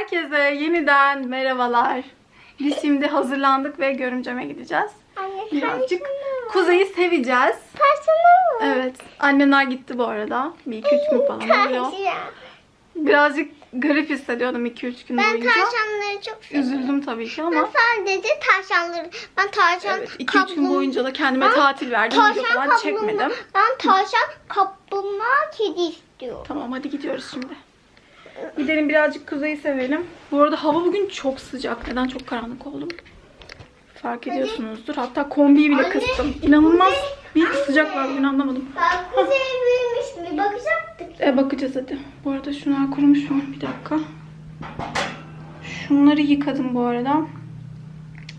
Herkese yeniden merhabalar. Biz şimdi hazırlandık ve görümceme gideceğiz. Anne Birazcık Kuzey'i seveceğiz. Taşına mı? Evet. Annemler gitti bu arada. Bir iki üç gün falan oluyor. Birazcık garip hissediyordum iki üç gün Ben boyunca. tavşanları çok seviyorum. Üzüldüm tabii ki Ben ama. sadece tavşanları, ben tavşan Evet, iki üç gün kaplum- boyunca da kendime Ben tatil verdim. Tavşan falan çekmedim. Ben tavşan kaplumbağa kedi istiyorum. Tamam hadi gidiyoruz şimdi. Gidelim birazcık kuzeyi sevelim. Bu arada hava bugün çok sıcak. Neden çok karanlık oldum? Fark ediyorsunuzdur. Hatta kombiyi bile Anne, kıstım. İnanılmaz bir sıcak var bugün anlamadım. Kuzey büyümüş mü? Bakacaktık. E bakacağız hadi. Bu arada şunlar kurumuş mu? Bir dakika. Şunları yıkadım bu arada.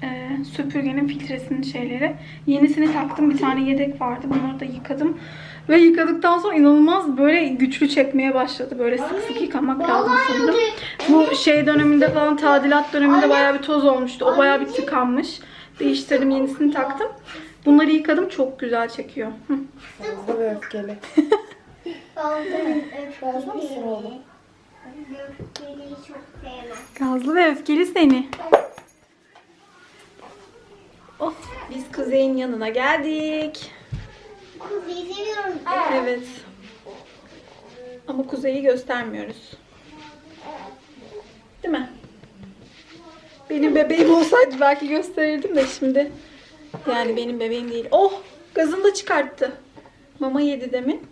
Ee, süpürgenin filtresinin şeyleri. Yenisini taktım. Bir tane yedek vardı. Bunları da yıkadım. Ve yıkadıktan sonra inanılmaz böyle güçlü çekmeye başladı. Böyle sık sık yıkamak lazım sanırım. Bu şey döneminde falan tadilat döneminde bayağı bir toz olmuştu. O bayağı bir tıkanmış. Değiştirdim yenisini taktım. Bunları yıkadım. Çok güzel çekiyor. Hı. Hızlı ve öfkeli. Bozma mısın oğlum? Öfkeliyi çok sevmem. Gazlı ve öfkeli seni. Oh, biz Kuzey'in yanına geldik. Kuzeyi seviyorum. Evet. Ama Kuzey'i göstermiyoruz. Değil mi? Benim bebeğim olsaydı belki gösterirdim de şimdi. Yani benim bebeğim değil. Oh! Gazını da çıkarttı. Mama yedi demin.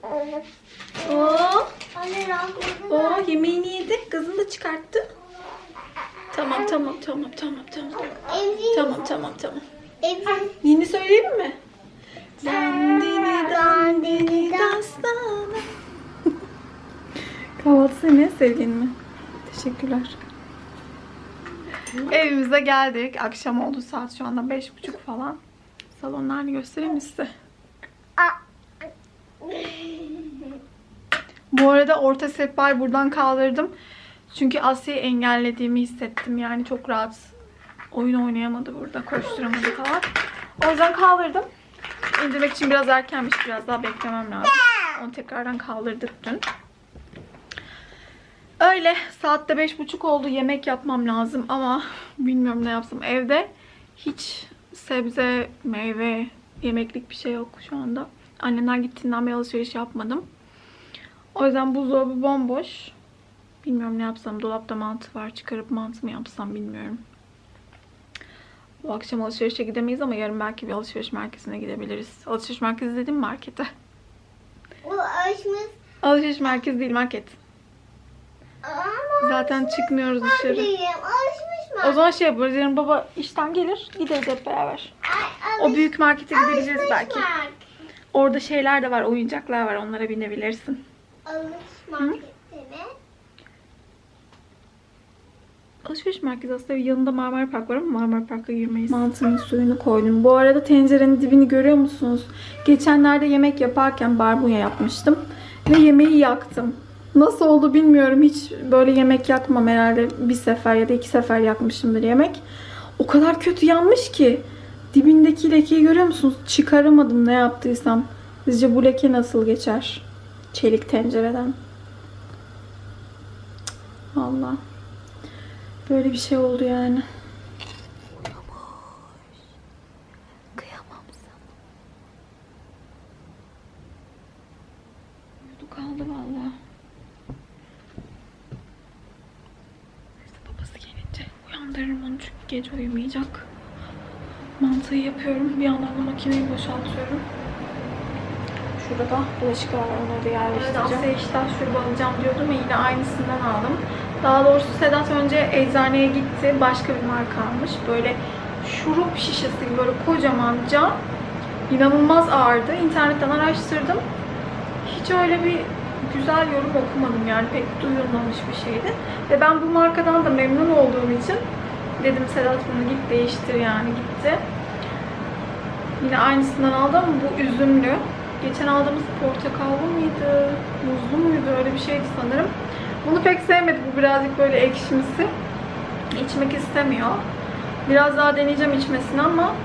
Oh! Oh! Yemeğini yedi. Gazını da çıkarttı. Tamam tamam tamam tamam tamam. Tamam tamam tamam. Yeni söyleyeyim mi? Dandini dandini dastana. Kahvaltı senin en sevdiğin mi? Teşekkürler. Evimize geldik. Akşam oldu saat şu anda beş buçuk falan. Salonlarını göstereyim mi size? Bu arada orta sehpayı buradan kaldırdım. Çünkü Asya'yı engellediğimi hissettim. Yani çok rahat oyun oynayamadı burada. Koşturamadı falan. O yüzden kaldırdım. İndirmek için biraz erkenmiş. Biraz daha beklemem lazım. Onu tekrardan kaldırdık dün. Öyle. Saatte beş buçuk oldu. Yemek yapmam lazım ama bilmiyorum ne yapsam. Evde hiç sebze, meyve, yemeklik bir şey yok şu anda. Annemler gittiğinden beri alışveriş yapmadım. O yüzden buzdolabı bomboş. Bilmiyorum ne yapsam. Dolapta mantı var. Çıkarıp mantı mı yapsam bilmiyorum. Bu akşam alışverişe gidemeyiz ama yarın belki bir alışveriş merkezine gidebiliriz. Alışveriş merkezi dedim markete. Bu alışmış. Alışveriş merkezi değil market. Ama Zaten çıkmıyoruz dışarı. değilim. O zaman şey yaparız. Yarın baba işten gelir. Gideriz hep beraber. Ay, O büyük markete gidebiliriz belki. Mark. Orada şeyler de var. Oyuncaklar var. Onlara binebilirsin. Alışmış market mi? Alışveriş merkezi aslında yanında Marmara Park var ama Marmara Park'a girmeyiz. Mantının suyunu koydum. Bu arada tencerenin dibini görüyor musunuz? Geçenlerde yemek yaparken barbunya yapmıştım. Ve yemeği yaktım. Nasıl oldu bilmiyorum. Hiç böyle yemek yakmam herhalde. Bir sefer ya da iki sefer yakmışımdır yemek. O kadar kötü yanmış ki. Dibindeki lekeyi görüyor musunuz? Çıkaramadım ne yaptıysam. Sizce bu leke nasıl geçer? Çelik tencereden. Cık, Vallahi. Böyle bir şey oldu yani. Uyudu kaldı valla. Neyse babası gelince uyandırırım onu çünkü gece uyumayacak. Mantıyı yapıyorum. Bir yandan da makineyi boşaltıyorum. Şurada da bulaşık var. Onları da yerleştireceğim. Asya iştah şurubu alacağım diyordum ya yine aynısından aldım. Daha doğrusu Sedat önce eczaneye gitti. Başka bir marka almış. Böyle şurup şişesi gibi böyle kocaman cam. İnanılmaz ağırdı. İnternetten araştırdım. Hiç öyle bir güzel yorum okumadım yani pek duyulmamış bir şeydi. Ve ben bu markadan da memnun olduğum için dedim Sedat bunu git değiştir yani gitti. Yine aynısından aldım bu üzümlü. Geçen aldığımız portakallı mıydı? Muzlu muydu? Öyle bir şeydi sanırım. Bunu pek sevmedim. Bu birazcık böyle ekşimsi. İçmek istemiyor. Biraz daha deneyeceğim içmesini ama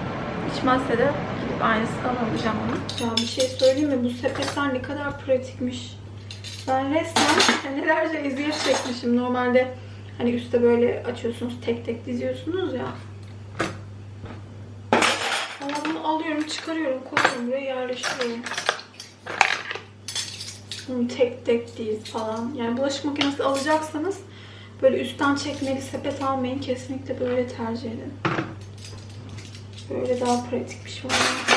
içmezse de gidip aynısından alacağım onu. Ya bir şey söyleyeyim mi? Bu sepetler ne kadar pratikmiş. Ben resmen senelerce eziyet çekmişim. Normalde Hani üstte böyle açıyorsunuz tek tek diziyorsunuz ya. Ama bunu alıyorum çıkarıyorum koyuyorum buraya yerleştiriyorum. Bunu tek tek diz falan. Yani bulaşık makinesi alacaksanız böyle üstten çekmeli sepet almayın. Kesinlikle böyle tercih edin. Böyle daha pratik bir şey oluyor.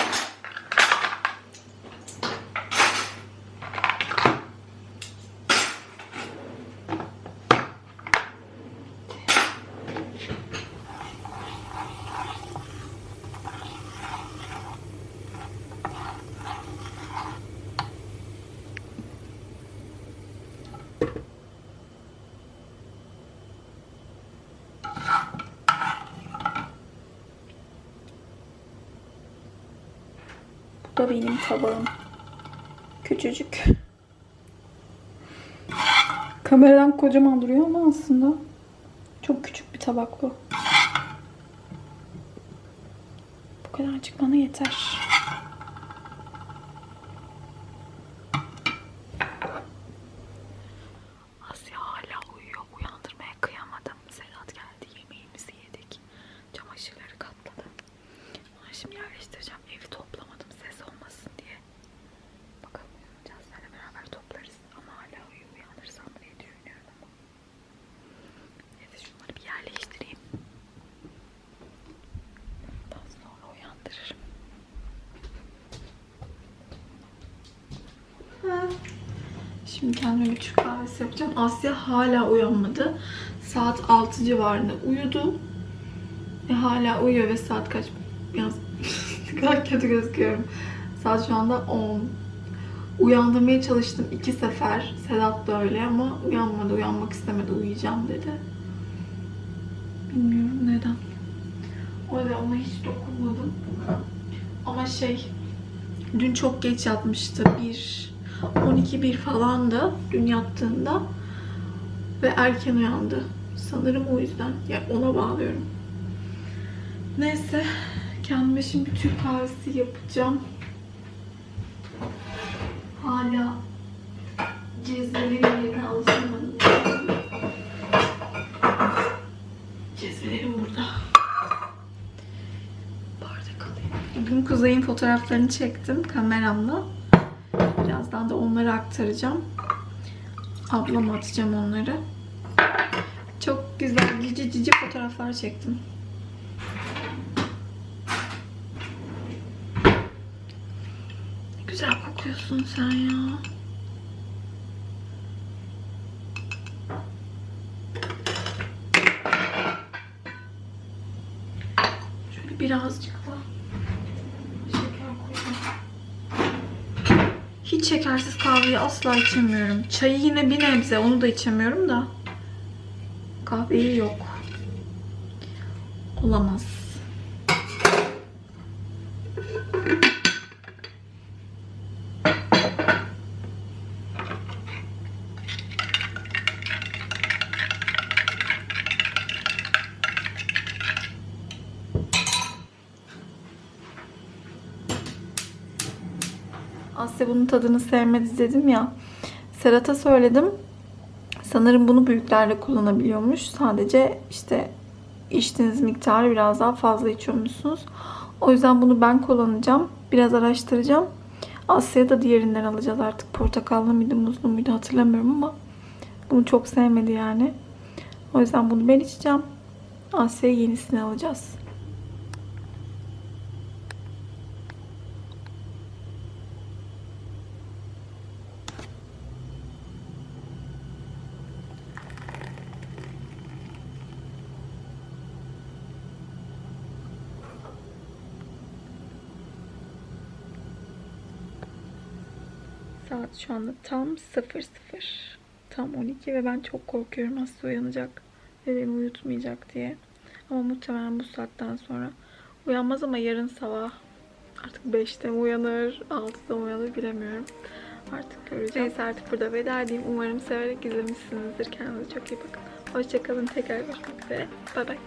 Da benim tabağım. Küçücük. Kameradan kocaman duruyor ama aslında çok küçük bir tabak bu. Bu kadarcık bana yeter. Asya hala uyuyor. Uyandırmaya kıyamadım. Sedat geldi. Yemeğimizi yedik. Çamaşırları katladı. Onu şimdi yerleştireceğim. Evi toplamadım ses olmasın diye. Bakalım uyanacağız. Seninle beraber toplarız. Ama hala uyuyor. Uyanırsam diye düşünüyorum ama. Neyse şunları bir yerleştireyim. Daha sonra uyandırırım. Şimdi kendime bir Türk kahvesi yapacağım. Asya hala uyanmadı. Saat 6 civarında uyudu. Ve hala uyuyor ve saat kaç? Biraz kadar kötü gözüküyorum. Saat şu anda 10. Uyandırmaya çalıştım iki sefer. Sedat da öyle ama uyanmadı. Uyanmak istemedi. Uyuyacağım dedi. Bilmiyorum neden. O yüzden ona hiç dokunmadım. Ama şey dün çok geç yatmıştı. 1 12 bir falandı dün yattığında ve erken uyandı. Sanırım o yüzden. Ya ona bağlıyorum. Neyse kendime şimdi Türk kahvesi yapacağım. Hala cezvelerin yerine alışamadım. Cezvelerim burada. Bardak alayım. Bugün Kuzey'in fotoğraflarını çektim kameramla. Birazdan da onları aktaracağım. Ablama atacağım onları. Çok güzel cici cici fotoğraflar çektim. Güzel kokuyorsun sen ya. Şöyle birazcık Hiç şekersiz kahveyi asla içemiyorum. Çayı yine bir nebze onu da içemiyorum da. Kahveyi yok. Olamaz. Asya bunun tadını sevmedi dedim ya. Serhat'a söyledim. Sanırım bunu büyüklerde kullanabiliyormuş. Sadece işte içtiğiniz miktarı biraz daha fazla içiyormuşsunuz. O yüzden bunu ben kullanacağım. Biraz araştıracağım. Asya'ya da diğerinden alacağız artık. Portakallı mıydı, muzlu muydu hatırlamıyorum ama bunu çok sevmedi yani. O yüzden bunu ben içeceğim. Asya'ya yenisini alacağız. Saat şu anda tam 00. Tam 12 ve ben çok korkuyorum Aslı uyanacak ve beni uyutmayacak diye. Ama muhtemelen bu saatten sonra uyanmaz ama yarın sabah artık 5'te mi uyanır, 6'da mı uyanır bilemiyorum. Artık göreceğiz. Neyse artık burada veda edeyim. Umarım severek izlemişsinizdir. Kendinize çok iyi bakın. Hoşçakalın. Tekrar görüşmek üzere. Bay bay.